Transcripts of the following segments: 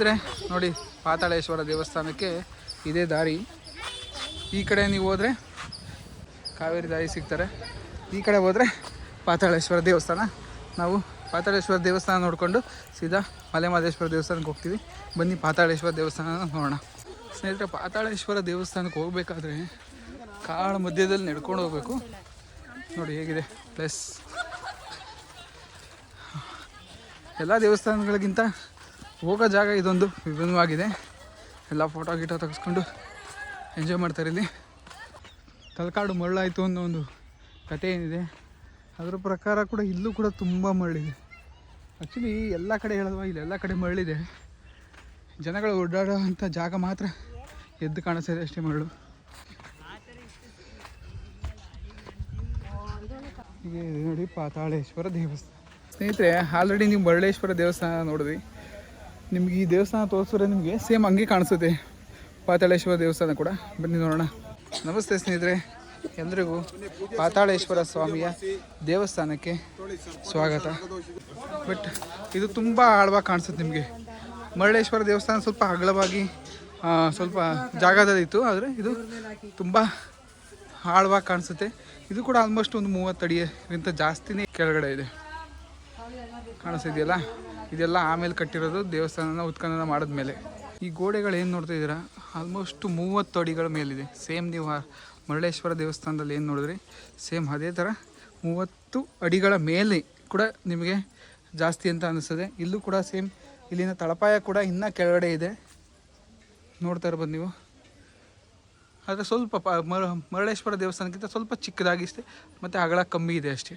ಸ್ನೇಹಿತರೆ ನೋಡಿ ಪಾತಾಳೇಶ್ವರ ದೇವಸ್ಥಾನಕ್ಕೆ ಇದೇ ದಾರಿ. ಈ ಕಡೆ ನೀವು ಹೋದರೆ ಕಾವೇರಿ ದಾರಿ ಸಿಗ್ತಾರೆ. ಈ ಕಡೆ ಹೋದರೆ ಪಾತಾಳೇಶ್ವರ ದೇವಸ್ಥಾನ. ನಾವು ಪಾತಾಳೇಶ್ವರ ದೇವಸ್ಥಾನ ನೋಡಿಕೊಂಡು ಸೀದಾ ಮಲೆಮಹದೇಶ್ವರ ದೇವಸ್ಥಾನಕ್ಕೆ ಹೋಗ್ತೀವಿ. ಬನ್ನಿ ಪಾತಾಳೇಶ್ವರ ದೇವಸ್ಥಾನ ನೋಡೋಣ. ಸ್ನೇಹಿತರೆ, ಪಾತಾಳೇಶ್ವರ ದೇವಸ್ಥಾನಕ್ಕೆ ಹೋಗಬೇಕಾದ್ರೆ ಕಾಳ ಮಧ್ಯದಲ್ಲಿ ನಡ್ಕೊಂಡು ಹೋಗಬೇಕು. ನೋಡಿ ಹೇಗಿದೆ ಪ್ಲಸ್. ಎಲ್ಲ ದೇವಸ್ಥಾನಗಳಿಗಿಂತ ಹೋಗೋ ಜಾಗ ಇದೊಂದು ವಿಭಿನ್ನವಾಗಿದೆ. ಎಲ್ಲ ಫೋಟೋ ಗೀಟೋ ತೆಗೆಸ್ಕೊಂಡು ಎಂಜಾಯ್ ಮಾಡ್ತಾರೆ ಇಲ್ಲಿ. ತಲಕಾಡು ಮರಳಾಯಿತು ಅನ್ನೋ ಒಂದು ಕತೆ ಏನಿದೆ. ಅದರ ಪ್ರಕಾರ ಕೂಡ ಇಲ್ಲೂ ಕೂಡ ತುಂಬ ಮರಳಿದೆ. ಆ್ಯಕ್ಚುಲಿ ಎಲ್ಲ ಕಡೆ ಹೇಳಿದ್ವಾ ಇಲ್ಲಿ ಎಲ್ಲ ಕಡೆ ಮರಳಿದೆ. ಜನಗಳು ಓಡಾಡೋ ಅಂಥ ಜಾಗ ಮಾತ್ರ ಎದ್ದು ಕಾಣಿಸ್ತಿದೆ ಅಷ್ಟೇ ಮರಳು. ನೋಡಿ ಪಾತಾಳೇಶ್ವರ ದೇವಸ್ಥಾನ. ಸ್ನೇಹಿತರೆ ಆಲ್ರೆಡಿ ನೀವು ಮರಳೇಶ್ವರ ದೇವಸ್ಥಾನ ನೋಡಿದ್ವಿ ನಿಮ್ಗೆ ಈ ದೇವಸ್ಥಾನ ತೋರಿಸಿದ್ರೆ ನಿಮಗೆ ಸೇಮ್ ಹಂಗೆ ಕಾಣಿಸುತ್ತೆ. ಪಾತಾಳೇಶ್ವರ ದೇವಸ್ಥಾನ ಕೂಡ. ಬನ್ನಿ ನೋಡೋಣ. ನಮಸ್ತೆ ಸ್ನೇಹಿತರೆ. ಎಲ್ರಿಗೂ ಪಾತಾಳೇಶ್ವರ ಸ್ವಾಮಿಯ ದೇವಸ್ಥಾನಕ್ಕೆ ಸ್ವಾಗತ. ಬಟ್ ಇದು ತುಂಬ ಆಳವಾಗಿ ಕಾಣಿಸುತ್ತೆ ನಿಮಗೆ. ಮರಳೇಶ್ವರ ದೇವಸ್ಥಾನ ಸ್ವಲ್ಪ ಅಗಲವಾಗಿ ಸ್ವಲ್ಪ ಜಾಗದಲ್ಲಿತ್ತು, ಆದರೆ ಇದು ತುಂಬ ಆಳವಾಗಿ ಕಾಣಿಸುತ್ತೆ. ಇದು ಕೂಡ ಆಲ್ಮೋಸ್ಟ್ ಒಂದು ಮೂವತ್ತು ಅಡಿಗಿಂತ ಜಾಸ್ತಿನೇ ಕೆಳಗಡೆ ಇದೆ. ಕಾಣಿಸ್ತಿದೆಯಲ್ಲ? ಇದೆಲ್ಲ ಆಮೇಲೆ ಕಟ್ಟಿರೋದು ದೇವಸ್ಥಾನನ ಉತ್ಖನನ ಮಾಡಿದ್ಮೇಲೆ ಈ ಗೋಡೆಗಳು ಏನು ನೋಡ್ತಾ ಇದ್ದೀರಾ? ಆಲ್ಮೋಸ್ಟ್ ಮೂವತ್ತು ಅಡಿಗಳ ಮೇಲಿದೆ. ಸೇಮ್ ನೀವು ಮರಳೇಶ್ವರ ದೇವಸ್ಥಾನದಲ್ಲಿ ಏನು ನೋಡಿದ್ರಿ? ಸೇಮ್ ಅದೇ ಥರ ಮೂವತ್ತು ಅಡಿಗಳ ಮೇಲೆ ಕೂಡ ನಿಮಗೆ ಜಾಸ್ತಿ ಅಂತ ಅನಿಸ್ತದೆ ಇಲ್ಲೂ ಕೂಡ ಸೇಮ್ ಇಲ್ಲಿನ ತಳಪಾಯ ಕೂಡ ಇನ್ನೂ ಕೆಳಗಡೆ ಇದೆ. ನೋಡ್ತಾ ಇರ್ಬೋದು ನೀವು. ಆದರೆ ಸ್ವಲ್ಪ ಪ ಮರ, ಮರಳೇಶ್ವರ ದೇವಸ್ಥಾನಕ್ಕಿಂತ ಸ್ವಲ್ಪ ಚಿಕ್ಕದಾಗಿಷ್ಟೇ ಮತ್ತು ಅಗಲ ಕಮ್ಮಿ ಇದೆ ಅಷ್ಟೇ.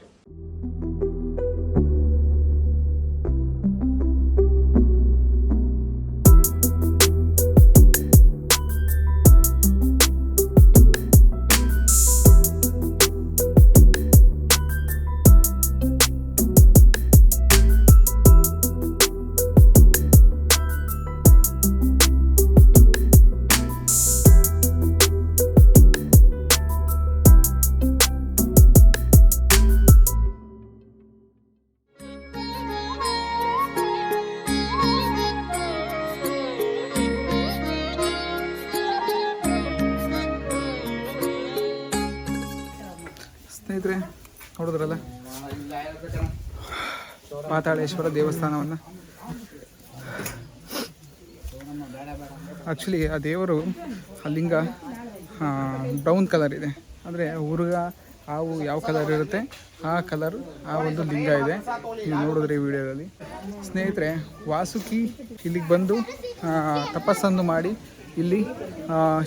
ಪಾತಾಳೇಶ್ವರ ದೇವಸ್ಥಾನವನ್ನು. ಆ್ಯಕ್ಚುಲಿ ಆ ದೇವರು ಅಲ್ಲಿಂಗ ಲಿಂಗ ಬ್ರೌನ್ ಕಲರ್ ಇದೆ. ಅಂದರೆ ಹುರುಗ, ಹಾವು ಯಾವ ಕಲರ್ ಇರುತ್ತೆ, ಆ ಕಲರ್ ಆ ಒಂದು ಲಿಂಗ ಇದೆ. ನೀವು ನೋಡಿದ್ರಿ ವಿಡಿಯೋದಲ್ಲಿ. ಸ್ನೇಹಿತರೆ, ವಾಸುಕಿ ಇಲ್ಲಿಗೆ ಬಂದು ತಪಸ್ಸನ್ನು ಮಾಡಿ, ಇಲ್ಲಿ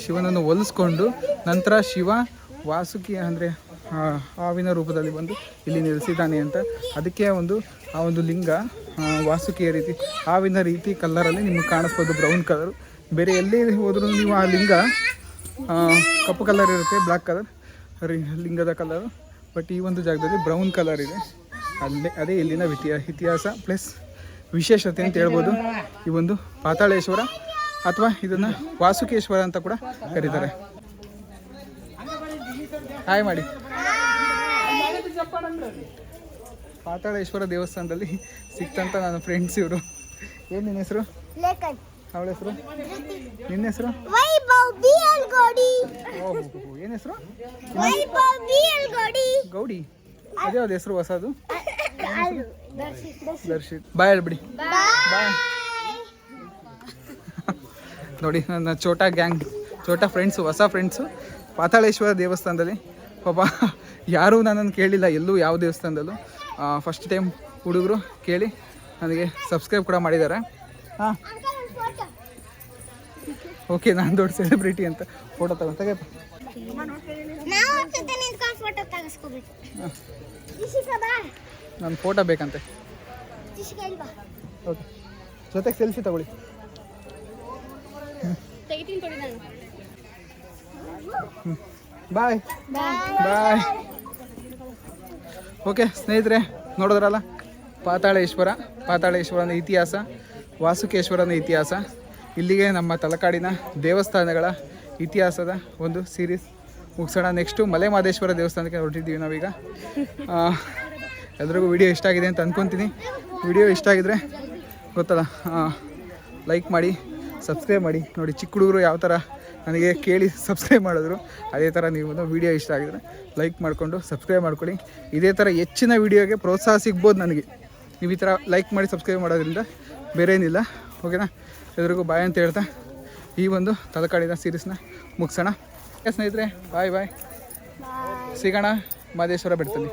ಶಿವನನ್ನು ಒಲಿಸ್ಕೊಂಡು ನಂತರ ಶಿವ ವಾಸುಕಿ ಅಂದರೆ ಹಾವಿನ ರೂಪದಲ್ಲಿ ಬಂದು ಇಲ್ಲಿ ನೆಲೆಸಿದ್ದಾನೆ ಅಂತ. ಅದಕ್ಕೆ ಒಂದು, ಆ ಒಂದು ಲಿಂಗ ವಾಸುಕಿಯ ರೀತಿ, ಹಾವಿನ ರೀತಿ ಕಲ್ಲರಲ್ಲಿ ನಿಮಗೆ ಕಾಣಿಸ್ಬೋದು ಬ್ರೌನ್ ಕಲರು. ಬೇರೆ ಎಲ್ಲಿ ಹೋದರೂ ನೀವು ಆ ಲಿಂಗ ಕಪ್ಪು ಕಲರ್ ಇರುತ್ತೆ ಬ್ಲ್ಯಾಕ್ ಕಲರ್ ಲಿಂಗದ ಕಲರು. ಬಟ್ ಈ ಒಂದು ಜಾಗದಲ್ಲಿ ಬ್ರೌನ್ ಕಲರ್ ಇದೆ. ಅಲ್ಲೇ, ಅದೇ ಇಲ್ಲಿನ ಇತಿಹಾಸ ಇತಿಹಾಸ ಪ್ಲಸ್ ವಿಶೇಷತೆ ಅಂತ ಹೇಳ್ಬೋದು. ಈ ಒಂದು ಪಾತಾಳೇಶ್ವರ ಅಥವಾ ಇದನ್ನು ವಾಸುಕೇಶ್ವರ ಅಂತ ಕೂಡ ಕರೀತಾರೆ. ಹಾಯ್ ಮಾಡಿ ಪಾತಾಳೇಶ್ವರ ದೇವಸ್ಥಾನದಲ್ಲಿ ಸಿಕ್ತಂತ ನನ್ನ ಫ್ರೆಂಡ್ಸ್ ಇವರು. ಏನು ನಿನ್ನ ಹೆಸರು? ಅವಳ ಹೆಸರು? ನಿನ್ನ ಹೆಸರು? ಏನ್ ಹೆಸರು? ಗೌಡಿ. ಅದೇ ಅದು ಹೆಸರು ಹೊಸದು. ಅದು ದರ್ಶಿತ್ ಬಾಯ್ ಹೇಳ್ಬಿಡಿ. ಬಾಯ್ ನೋಡಿ ನನ್ನ ಚೋಟಾ ಗ್ಯಾಂಗ್ ಚೋಟಾ ಫ್ರೆಂಡ್ಸು ಹೊಸ ಫ್ರೆಂಡ್ಸು ಪಾತಾಳೇಶ್ವರ ದೇವಸ್ಥಾನದಲ್ಲಿ ಪಾಪ ಯಾರೂ ನನ್ನನ್ನು ಕೇಳಿಲ್ಲ ಎಲ್ಲೂ ಯಾವ ದೇವಸ್ಥಾನದಲ್ಲೂ. ಫಸ್ಟ್ ಟೈಮ್ ಹುಡುಗರು ಕೇಳಿ ನನಗೆ ಸಬ್ಸ್ಕ್ರೈಬ್ ಕೂಡ ಮಾಡಿದ್ದಾರೆ. ಹಾಂ. ಓಕೆ ನಾನು ದೊಡ್ಡ ಸೆಲೆಬ್ರಿಟಿ ಅಂತ ಫೋಟೋ ತಗೊಂಡು ತೆಗೆಯಪ್ಪ. ನನ್ನ ಫೋಟೋ ಬೇಕಂತೆ. ಓಕೆ ಜೊತೆಗೆ ಸೆಲ್ಫಿ ತಗೊಳ್ಳಿ. ತೆಗಿತೀನಿ ಕೊಡಿ ನಾನು. ಬಾಯ್ ಬಾಯ್ ಓಕೆ ಸ್ನೇಹಿತರೆ, ನೋಡಿದ್ರಲ್ಲ? ಪಾತಾಳೇಶ್ವರ, ಪಾತಾಳೇಶ್ವರನ ಇತಿಹಾಸ, ವಾಸುಕೇಶ್ವರನ ಇತಿಹಾಸ, ಇಲ್ಲಿಗೆ ನಮ್ಮ ತಲಕಾಡಿನ ದೇವಸ್ಥಾನಗಳ ಇತಿಹಾಸದ ಒಂದು ಸೀರೀಸ್ ಮುಗಿಸೋಣ. ನೆಕ್ಸ್ಟು ಮಲೆ ಮಹದೇಶ್ವರ ದೇವಸ್ಥಾನಕ್ಕೆ ಹೊರಟಿದ್ದೀವಿ ನಾವೀಗ. ಎಲ್ರಿಗೂ ವಿಡಿಯೋ ಇಷ್ಟ ಆಗಿದೆ ಅಂತ ಅಂದ್ಕೊತೀನಿ ವಿಡಿಯೋ ಇಷ್ಟ ಆಗಿದ್ರೆ ಗೊತ್ತಲ್ಲ ಲೈಕ್ ಮಾಡಿ ಸಬ್ಸ್ಕ್ರೈಬ್ ಮಾಡಿ. ನೋಡಿ, ಚಿಕ್ಕ ಹುಡುಗರು ಯಾವ ಥರ ನನಗೆ ಕೇಳಿ ಸಬ್ಸ್ಕ್ರೈಬ್ ಮಾಡಿದ್ರು. ಅದೇ ಥರ ನೀವು ವೀಡಿಯೋ ಇಷ್ಟ ಆಗಿದ್ರೆ ಲೈಕ್ ಮಾಡಿಕೊಂಡು ಸಬ್ಸ್ಕ್ರೈಬ್ ಮಾಡ್ಕೊಳ್ಳಿ. ಇದೇ ಥರ ಹೆಚ್ಚಿನ ವೀಡಿಯೋಗೆ ಪ್ರೋತ್ಸಾಹ ಸಿಗ್ಬೋದು ನನಗೆ. ನೀವು ಈ ಥರ ಲೈಕ್ ಮಾಡಿ ಸಬ್ಸ್ಕ್ರೈಬ್ ಮಾಡೋದ್ರಿಂದ ಬೇರೆ ಏನಿಲ್ಲ. ಓಕೆನಾ ಎಲ್ರಿಗೂ ಬಾಯ್ ಅಂತ ಹೇಳ್ತಾ ಈ ಒಂದು ತಲಕಾಡಿನ ಸೀರೀಸ್ನ ಮುಗಿಸೋಣ. ಸ್ನೇಹಿತರೆ ಬಾಯ್ ಬಾಯ್ ಸಿಗೋಣ ಮಹದೇಶ್ವರ ಬೆಟ್ಟದಲ್ಲಿ.